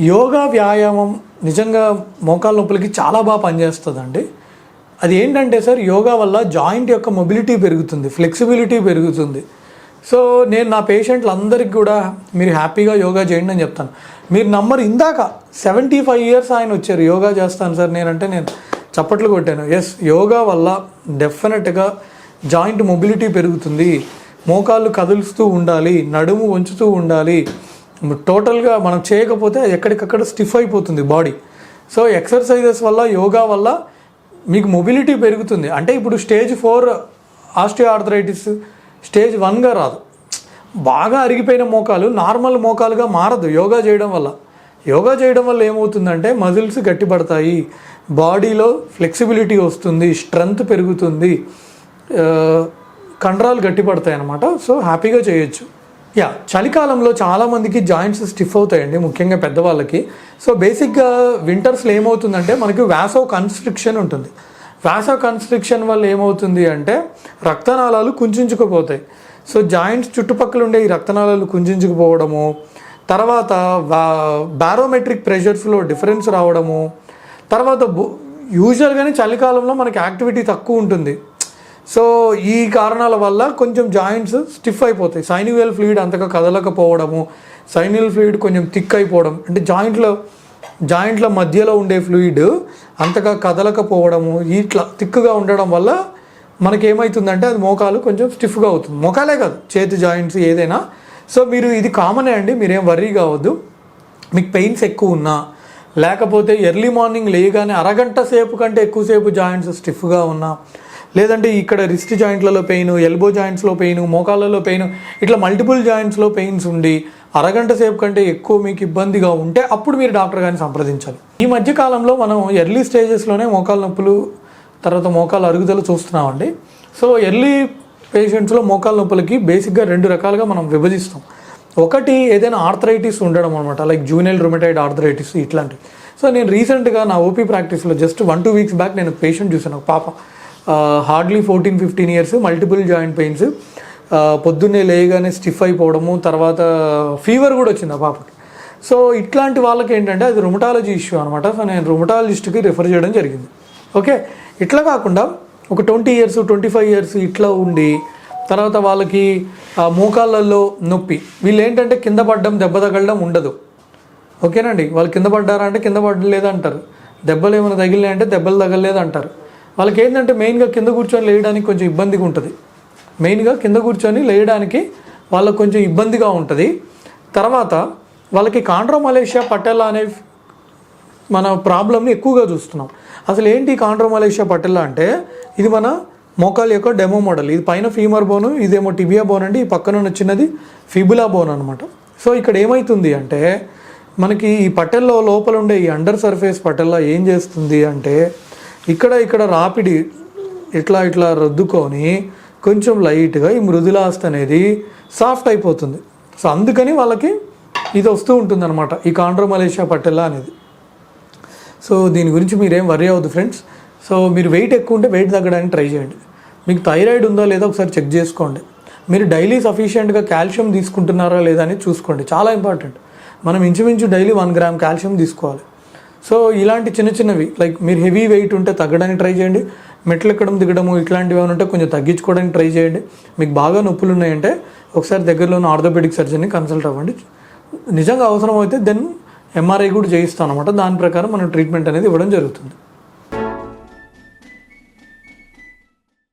యోగా వ్యాయామం నిజంగా మోకాల నొప్పులకి చాలా బాగా పనిచేస్తుందండి. అది ఏంటంటే సార్ యోగా వల్ల జాయింట్ యొక్క మొబిలిటీ పెరుగుతుంది ఫ్లెక్సిబిలిటీ పెరుగుతుంది. సో నేను నా పేషెంట్లు అందరికీ కూడా మీరు హ్యాపీగా యోగా చేయండి అని చెప్తాను. మీరు నంబర్ ఇందాక సెవెంటీ ఫైవ్ ఇయర్స్ ఆయన వచ్చారు యోగా చేస్తాను సార్ నేనంటే నేను చప్పట్లు కొట్టాను. ఎస్ యోగా వల్ల డెఫినెట్గా జాయింట్ మొబిలిటీ పెరుగుతుంది. మోకాళ్ళు కదులుస్తూ ఉండాలి నడుము వంచుతూ ఉండాలి. టోటల్గా మనం చేయకపోతే ఎక్కడికక్కడ స్టిఫ్ అయిపోతుంది బాడీ. సో ఎక్సర్సైజెస్ వల్ల యోగా వల్ల మీకు మొబిలిటీ పెరుగుతుంది. అంటే ఇప్పుడు స్టేజ్ ఫోర్ ఆస్టియోఆర్థరైటిస్ స్టేజ్ వన్గా రాదు. బాగా అరిగిపోయిన మోకాలు నార్మల్ మోకాలుగా మారదు యోగా చేయడం వల్ల. యోగా చేయడం వల్ల ఏమవుతుందంటే మజిల్స్ గట్టిపడతాయి బాడీలో ఫ్లెక్సిబిలిటీ వస్తుంది స్ట్రెంగ్త్ పెరుగుతుంది కండరాలు గట్టిపడతాయి అన్నమాట సో హ్యాపీగా చేయొచ్చు. యా చలికాలంలో చాలామందికి జాయింట్స్ స్టిఫ్ అవుతాయండి ముఖ్యంగా పెద్దవాళ్ళకి. సో బేసిక్గా వింటర్స్లో ఏమవుతుందంటే మనకి వ్యాసో కన్స్ట్రిక్షన్ ఉంటుంది. వ్యాసో కన్స్ట్రిక్షన్ వల్ల ఏమవుతుంది అంటే రక్తనాళాలు కుంచుకుపోతాయి సో జాయింట్స్ చుట్టుపక్కల ఉండే ఈ రక్తనాళాలు కుంచుకుపోవడము తర్వాత బారోమెట్రిక్ ప్రెషర్స్లో డిఫరెన్స్ రావడము తర్వాత యూజువల్గానే చలికాలంలో మనకి యాక్టివిటీ తక్కువ ఉంటుంది. సో ఈ కారణాల వల్ల కొంచెం జాయింట్స్ స్టిఫ్ అయిపోతాయి. సైనివేల్ ఫ్లూయిడ్ అంతగా కదలకపోవడము సైనివల్ ఫ్లూయిడ్ కొంచెం థిక్ అయిపోవడం అంటే జాయింట్లో జాయింట్ల మధ్యలో ఉండే ఫ్లూయిడ్ అంతగా కదలకపోవడము ఇట్లా థిక్గా ఉండడం వల్ల మనకి ఏమవుతుందంటే అది మోకాలు కొంచెం స్టిఫ్గా అవుతుంది. మోకాలే కాదు చేతి జాయింట్స్ ఏదైనా. సో మీరు ఇది కామనే అండి మీరేం వర్రీ కావద్దు. మీకు పెయిన్స్ ఎక్కువ ఉన్నా లేకపోతే ఎర్లీ మార్నింగ్ లేయగానే అరగంట సేపు కంటే ఎక్కువసేపు జాయింట్స్ స్టిఫ్గా ఉన్నా లేదంటే ఇక్కడ రిస్ట్ జాయింట్లలో పెయిన్ ఎల్బో జాయింట్స్లో పెయిన్ మోకాళ్ళలో పెయిన్ ఇట్లా మల్టిపుల్ జాయింట్స్లో పెయిన్స్ ఉండి అరగంట సేపు కంటే ఎక్కువ మీకు ఇబ్బందిగా ఉంటే అప్పుడు మీరు డాక్టర్ గారిని సంప్రదించాలి. ఈ మధ్య కాలంలో మనం ఎర్లీ స్టేజెస్లోనే మోకాళ్ళ నొప్పులు తర్వాత మోకాళ్ళ అరుగుదల చూస్తున్నామండి. సో ఎర్లీ పేషెంట్స్లో మోకాళ్ళ నొప్పులకి బేసిక్గా రెండు రకాలుగా మనం విభజిస్తాం. ఒకటి ఏదైనా ఆర్థరైటిస్ ఉండడం అనమాట లైక్ జూనియల్ రుమటైడ్ ఆర్థరైటిస్ ఇట్లాంటివి. సో నేను రీసెంట్గా నా OP ప్రాక్టీస్లో just one two weeks back నేను పేషెంట్ చూసాను ఒక పాప. Hardly fourteen fifteen years multiple joint pains పొద్దున్నే లేయగానే స్టిఫ్ అయిపోవడము తర్వాత ఫీవర్ కూడా వచ్చింది ఆ పాపకి. సో ఇట్లాంటి వాళ్ళకి ఏంటంటే అది రుమటాలజీ ఇష్యూ అనమాట సో నేను రుమటాలజిస్ట్కి రిఫర్ చేయడం జరిగింది. ఓకే? ఇట్లా కాకుండా ఒక twenty years twenty five years ఇట్లా ఉండి తర్వాత వాళ్ళకి మోకాళ్ళల్లో నొప్పి వీళ్ళు ఏంటంటే కింద పడ్డం దెబ్బ తగలడం ఉండదు. ఓకేనండి? వాళ్ళు కింద పడ్డారా అంటే కింద పడలేదు అంటారు దెబ్బలు ఏమైనా తగిలినాయంటే దెబ్బలు తగలలేదు అంటారు వాళ్ళకి ఏంటంటే మెయిన్గా కింద కూర్చొని లేయడానికి కొంచెం ఇబ్బందిగా ఉంటుంది. మెయిన్గా కింద కూర్చొని లేయడానికి వాళ్ళకు కొంచెం ఇబ్బందిగా ఉంటుంది. తర్వాత వాళ్ళకి కాండ్రోమలేషియా పటెల్లా అనే మన ప్రాబ్లమ్ని ఎక్కువగా చూస్తున్నాం. అసలు ఏంటి కాండ్రో మలేషియా పటెల్లా అంటే ఇది మన మోకాల్ యొక్క డెమో మోడల్. ఇది పైన ఫీమర్ బోను ఇదేమో టిబియా బోన్ అండి ఈ పక్కన వచ్చినది ఫిబులా బోన్ అనమాట సో ఇక్కడ ఏమవుతుంది అంటే మనకి ఈ పటెల్లో లోపల ఉండే ఈ అండర్ సర్ఫేస్ పటెల్లా ఏం చేస్తుంది అంటే ఇక్కడ ఇక్కడ రాపిడి ఇట్లా ఇట్లా రుద్దుకొని కొంచెం లైట్గా ఈ మృదులాస్త అనేది సాఫ్ట్ అయిపోతుంది. సో అందుకని వాళ్ళకి ఇది వస్తూ ఉంటుంది అనమాట ఈ కాండ్రోమలేషియా పట్టెల్లా అనేది. సో దీని గురించి మీరేం వరీ అవ్వద్దు ఫ్రెండ్స్ సో మీరు వెయిట్ ఎక్కువ ఉంటే వెయిట్ తగ్గడానికి ట్రై చేయండి. మీకు థైరాయిడ్ ఉందా లేదా ఒకసారి చెక్ చేసుకోండి. మీరు డైలీ సఫిషియెంట్గా కాల్షియం తీసుకుంటున్నారా లేదా అని చూసుకోండి. చాలా ఇంపార్టెంట్ మనం ఇంచుమించు డైలీ వన్ గ్రామ్ కాల్షియం తీసుకోవాలి. సో ఇలాంటి చిన్న చిన్నవి లైక్ మీరు హెవీ వెయిట్ ఉంటే తగ్గడానికి ట్రై చేయండి. మెట్లు ఎక్కడం దిగడము ఇట్లాంటివి ఏమైనా ఉంటే కొంచెం తగ్గించుకోవడానికి ట్రై చేయండి. మీకు బాగా నొప్పులు ఉన్నాయంటే ఒకసారి దగ్గరలో ఉన్న ఆర్థోపెడిక్ సర్జన్ని కన్సల్ట్ అవ్వండి. నిజంగా అవసరం అయితే దెన్ ఎంఆర్ఐ కూడా చేయిస్తాం అనమాట దాని ప్రకారం మనం ట్రీట్మెంట్ అనేది ఇవ్వడం జరుగుతుంది.